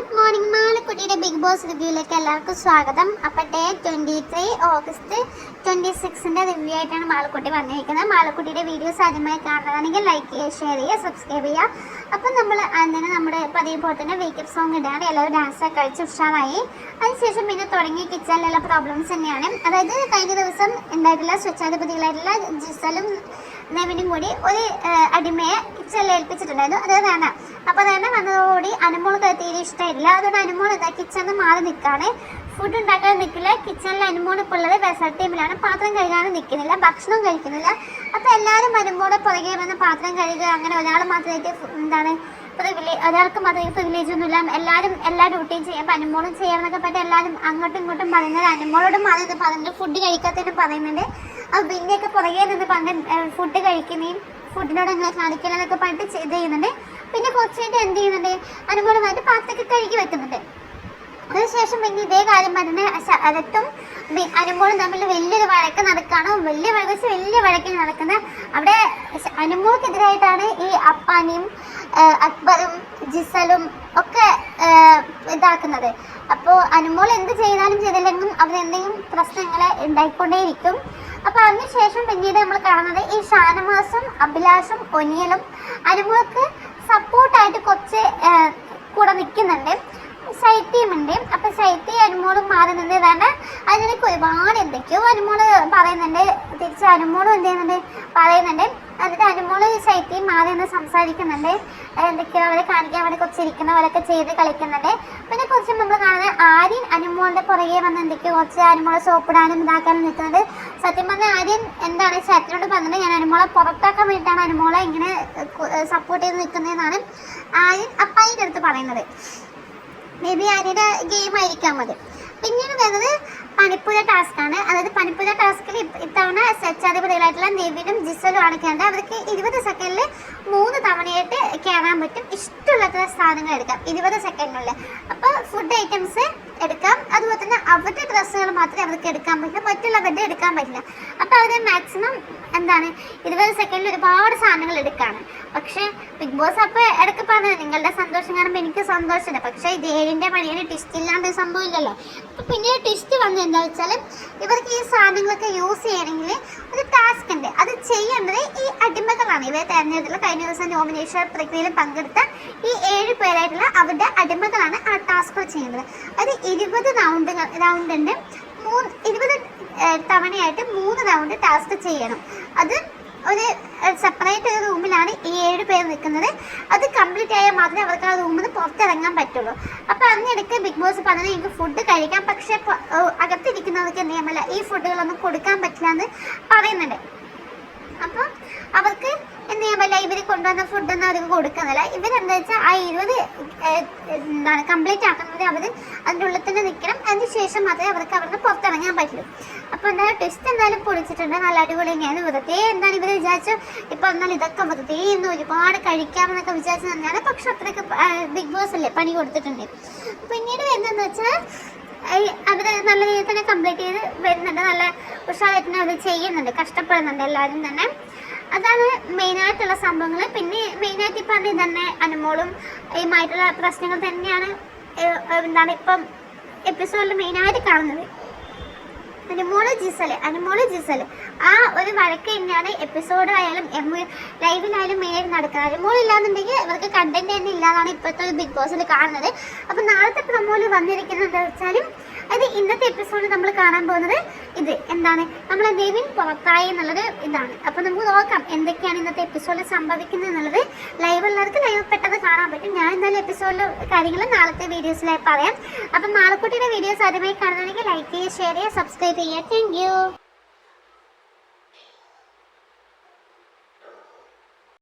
Good morning മാലക്കുട്ടിയുടെ big boss റിവ്യൂയിലേക്ക് എല്ലാവർക്കും സ്വാഗതം. അപ്പോൾ day twenty three August twenty സിക്സിന്റെ review ആയിട്ടാണ് മാലക്കുട്ടി വന്നിരിക്കുന്നത്. മാലക്കുട്ടിയുടെ വീഡിയോസ് ആദ്യമായി കാണുന്നതാണെങ്കിൽ ലൈക്ക് ചെയ്യുക ഷെയർ ചെയ്യുക സബ്സ്ക്രൈബ് ചെയ്യുക. അപ്പം നമ്മൾ അങ്ങനെ നമ്മുടെ പതിവ് പോലെ തന്നെ വേക്കപ്പ് സോങ് ഇടാണ്. എല്ലാവരും ഡാൻസ് കളിച്ച് ഉഷാറായി. അതിനുശേഷം പിന്നെ തുടങ്ങിയ കിച്ചണിലുള്ള പ്രോബ്ലംസ് തന്നെയാണ്. അതായത് കഴിഞ്ഞ ദിവസം ഉണ്ടായിട്ടുള്ള സ്വച്ഛാധിപതികളായിട്ടുള്ള ജിസലും നെവിനും കൂടി ഒരു അടിമയെ കിച്ചണിൽ ഏൽപ്പിച്ചിട്ടുണ്ടായിരുന്നു അത് വേണ അപ്പോൾ തന്നെ വന്നതോടുകൂടി അനുമോൾക്ക് തീരെ ഇഷ്ടമായില്ല അതുകൊണ്ട് അനുമോൾ എന്താ കിച്ചണിൽ മാറി നിൽക്കുകയാണ്. ഫുഡ് ഉണ്ടാക്കാൻ നിൽക്കില്ല. കിച്ചണിൽ അനുമോൾ ഇപ്പോൾ ഉള്ളത് വെസൽ ടീമിലാണ് പാത്രം കഴുകാനും നിൽക്കുന്നില്ല. ഭക്ഷണം കഴിക്കുന്നില്ല. അപ്പോൾ എല്ലാവരും അനുമോളെ പുറകെ വന്ന് പാത്രം കഴുകുക അങ്ങനെ ഒരാൾ മാത്രമായിട്ട് എന്താണ് പ്രിവിലേജ് ഒരാൾക്ക് മാത്രമേ പ്രിവിലേജ് ഒന്നുമില്ല. എല്ലാവരും എല്ലാ ഡ്യൂട്ടിയും ചെയ്യാം. ചെയ്യാൻ അനുമോളും ചെയ്യാമെന്നൊക്കെ പറ്റി എല്ലാവരും അങ്ങോട്ടും ഇങ്ങോട്ടും പറയുന്നത് അനുമോളോടും പറയുന്നത് പറയുന്നുണ്ട് ഫുഡ് കഴിക്കാത്തതിനും പറയുന്നുണ്ട് അത് ബിന്നിയൊക്കെ പുറകെ നിന്ന് പണ്ട് ഫുഡ് കഴിക്കുന്നതും ഫുഡിനോട് എങ്ങനെ കാണിക്കലെന്നൊക്കെ പറഞ്ഞിട്ട് ചെയ്ത് ചെയ്യുന്നുണ്ട്. പിന്നെ കുറച്ച് കഴിഞ്ഞിട്ട് എന്ത് ചെയ്യുന്നുണ്ട്? അനുകൂലമായിട്ട് പാത്രമൊക്കെ കഴുകി വെക്കുന്നുണ്ട്. അതിനുശേഷം പിന്നെ ഇതേ കാര്യം പറഞ്ഞ ബി- അനുമോളും തമ്മിൽ വലിയൊരു വഴക്ക് നടക്കുകയാണ് വലിയ വഴക്ക് വലിയ വഴക്കിൽ നടക്കുന്നത് അവിടെ അനുമോൾക്കെതിരായിട്ടാണ് ഈ അപ്പാനിയും അക്ബറും ജിസലും ഒക്കെ ഇതാക്കുന്നത്. അപ്പോൾ അനുമോൾ എന്ത് ചെയ്താലും ചെയ്തില്ലെങ്കിലും അവരെന്തെങ്കിലും പ്രശ്നങ്ങൾ ഉണ്ടായിക്കൊണ്ടേയിരിക്കും. അപ്പോൾ അതിനുശേഷം പിന്നീട് നമ്മൾ കാണുന്നത് ഈ ഷാനമാസും അഭിലാഷും ഒനിയലും അനുമോൾക്ക് സപ്പോർട്ടായിട്ട് കുറച്ച് കൂടെ നിൽക്കുന്നുണ്ട് ശൈത്യമുണ്ട് അപ്പൊ ശൈത്യ അനുമോളും മാറി നിന്ന് വേണ്ട അതിനൊക്കെ ഒരുപാട് എന്തൊക്കെയോ അനുമോൾ പറയുന്നുണ്ട്. തിരിച്ച് അനുമോളും എന്ത് ചെയ്യുന്നുണ്ട്? പറയുന്നുണ്ട്. എന്നിട്ട് അനുമോൾ ശൈത്യം മാറി നിന്ന് സംസാരിക്കുന്നുണ്ട്. എന്തൊക്കെയോ അവരെ കാണിക്കാൻ വേണ്ടി കുറച്ച് ഇരിക്കുന്നവരൊക്കെ ചെയ്ത് കളിക്കുന്നുണ്ട്. പിന്നെ കുറച്ച് നമ്മൾ കാണുന്നത് ആര്യൻ അനുമോളുടെ പുറകെ വന്ന് എന്തൊക്കെയോ കുറച്ച് അനുമോളെ സോപ്പിടാനും ഇതാക്കാനും നിൽക്കുന്നത് സത്യം പറഞ്ഞാൽ ആര്യൻ എന്താണ് ചേട്ടനോട് പറഞ്ഞത്? ഞാൻ അരിമുള പുറത്താക്കാൻ വേണ്ടിയിട്ടാണ് അരിമുള ഇങ്ങനെ സപ്പോർട്ട് ചെയ്ത് നിൽക്കുന്നതെന്നാണ് ആര്യൻ അപ്പായിന്റെ അടുത്ത് പറയുന്നത്. മേ ബി ആര്യയുടെ ഗെയിം ആയിരിക്കാം അത്. പിന്നീട് വരുന്നത് പണിപ്പുര ടാസ്ക് ആണ്. അതായത് പനിപ്പുര ടാസ്കിൽ ഇത്തവണ സ്വച്ഛാധിപതികളായിട്ടുള്ള നെവിനും ജിസലും ആണ് കയറേണ്ടത് അവർക്ക് ഇരുപത് സെക്കൻഡിൽ മൂന്ന് തവണയായിട്ട് കയറാൻ പറ്റും. ഇഷ്ടമുള്ളത്ര സാധനങ്ങൾ എടുക്കാം. ഇരുപത് സെക്കൻഡിനുള്ളിൽ അപ്പോൾ ഫുഡ് ഐറ്റംസ് എടുക്കാം. അതുപോലെ തന്നെ അവരുടെ ഡ്രസ്സുകൾ മാത്രമേ അവർക്ക് എടുക്കാൻ പറ്റില്ല. മറ്റുള്ളവരുടെ എടുക്കാൻ പറ്റില്ല. അപ്പോൾ അവർ മാക്സിമം എന്താണ്? ഇരുപത് സെക്കൻഡിൽ ഒരുപാട് സാധനങ്ങൾ എടുക്കാണ്. പക്ഷേ ബിഗ് ബോസ് അപ്പോൾ ഇടയ്ക്ക് പറഞ്ഞത് നിങ്ങളുടെ സന്തോഷം കാണുമ്പോൾ എനിക്ക് സന്തോഷമുണ്ട്. പക്ഷേ ഇത് ഏഴിന്റെ പണിയാണ്. ടിസ്റ്റ് ഇല്ലാണ്ട് സംഭവമില്ലല്ലോ അപ്പോൾ പിന്നെ ടിസ്റ്റ് വന്നത് എന്താ വെച്ചാൽ ഇവർക്ക് ഈ സാധനങ്ങളൊക്കെ യൂസ് ചെയ്യണമെങ്കിൽ ഒരു ടാസ്ക് ഉണ്ട്. അത് ചെയ്യേണ്ടത് ഈ അടിമകളാണ്. ഇവരെ തെരഞ്ഞെടുത്തുള്ള കഴിഞ്ഞ ദിവസം നോമിനേഷൻ പ്രക്രിയയിൽ പങ്കെടുത്ത ഈ ഏഴ് പേരായിട്ടുള്ള അവരുടെ അടിമകളാണ് ആ ടാസ്ക് ചെയ്യേണ്ടത് അത് ഇരുപത് റൗണ്ട് ഉണ്ട്. മൂന്ന് ഇരുപത് തവണയായിട്ട് മൂന്ന് റൗണ്ട് ടാസ്ക് ചെയ്യണം. അത് ഒരു ഈ ഏഴ് പേർ നിൽക്കുന്നത് അത് കംപ്ലീറ്റ് ആയാൽ മാത്രമേ അവർക്ക് ആ റൂമിൽ നിന്ന് പുറത്തിറങ്ങാൻ പറ്റുള്ളൂ. അപ്പോൾ അന്നിടയ്ക്ക് ബിഗ് ബോസ് പറഞ്ഞത് എനിക്ക് ഫുഡ് കഴിക്കാം പക്ഷേ അകത്തിരിക്കുന്നവർക്ക് നിയമമല്ല ഈ ഫുഡുകളൊന്നും കൊടുക്കാൻ പറ്റില്ല എന്ന് പറയുന്നുണ്ട്. അപ്പോൾ അവർക്ക് എന്ത് ചെയ്യാൻ പറ്റില്ല? ഇവർ കൊണ്ടുവന്ന ഫുഡൊന്നും അവർക്ക് കൊടുക്കുന്നില്ല. ഇവരെന്താ വെച്ചാൽ ആ ഇരുപത് എന്താണ് കംപ്ലീറ്റ് ആക്കുന്നത് അവർ അതിന്റെ ഉള്ളിൽ തന്നെ നിൽക്കണം. അതിന് ശേഷം മാത്രമേ അവർക്ക് അവിടുന്ന് പുറത്തിറങ്ങാൻ പറ്റുള്ളൂ അപ്പോൾ എന്തായാലും ടെസ്റ്റ് എന്തായാലും പൊളിച്ചിട്ടുണ്ട്. നല്ല അടിപൊളി തന്നെയാണ് വെറുതെ എന്താണ് ഇവർ വിചാരിച്ചു ഇപ്പൊ എന്നാൽ ഇതൊക്കെ വെറുതെ ഇന്ന് ഒരുപാട് കഴിക്കാമെന്നൊക്കെ വിചാരിച്ചു തന്നെയാണ് പക്ഷെ അത്രയൊക്കെ ബിഗ് ബോസ് അല്ലേ പണി കൊടുത്തിട്ടുണ്ട്. പിന്നീട് എന്താന്ന് വെച്ചാൽ അവർ നല്ല രീതിയിൽ തന്നെ കംപ്ലീറ്റ് ചെയ്ത് വരുന്നുണ്ട്. നല്ല ഉഷാറായിട്ട് തന്നെ അവർ ചെയ്യുന്നുണ്ട്. കഷ്ടപ്പെടുന്നുണ്ട് എല്ലാവരും തന്നെ. അതാണ് മെയിനായിട്ടുള്ള സംഭവങ്ങൾ പിന്നെ മെയിനായിട്ട് ഇപ്പം അതിൽ തന്നെ അനുമോളും ഇതുമായിട്ടുള്ള പ്രശ്നങ്ങൾ തന്നെയാണ് എന്താണ് ഇപ്പം എപ്പിസോഡിൽ മെയിനായിട്ട് കാണുന്നത്. അനുമോൾ ജിസൽ അനുമോൾ ജിസൽ ആ ഒരു വഴക്ക് തന്നെയാണ് എപ്പിസോഡ് ആയാലും ലൈവിലായാലും മെയിൻ നടക്കുന്നത് അനുമോൾ ഇല്ലാന്നുണ്ടെങ്കിൽ ഇവർക്ക് കണ്ടന്റ് തന്നെ ഇല്ലാതാണ് ഇപ്പോഴത്തെ ഒരു ബിഗ് ബോസിൽ കാണുന്നത്. അപ്പം നാളത്തെ പ്രമോൽ വന്നിരിക്കുന്നത് എന്താ വെച്ചാലും അത് ഇന്നത്തെ എപ്പിസോഡിൽ നമ്മൾ കാണാൻ പോകുന്നത് ഇത് എന്താണ്? നമ്മളെ നെവിൻ പുറത്തായി എന്നുള്ളത് ഇതാണ്. അപ്പോൾ നമുക്ക് നോക്കാം എന്തൊക്കെയാണ് ഇന്നത്തെ എപ്പിസോഡിൽ സംഭവിക്കുന്നത് എന്നുള്ളത്. ലൈവ് ഉള്ളവർക്ക് ലൈവ് പെട്ടെന്ന് കാണാൻ പറ്റും. ഞാൻ എന്തായാലും എപ്പിസോഡിലെ കാര്യങ്ങൾ നാളത്തെ വീഡിയോസിലായി പറയാം. അപ്പം നാളെക്കുട്ടിയുടെ വീഡിയോസ് ആദ്യമായി കാണുന്നുണ്ടെങ്കിൽ ലൈക്ക് ചെയ്യുക ഷെയർ ചെയ്യുക സബ്സ്ക്രൈബ് ചെയ്യുക. താങ്ക്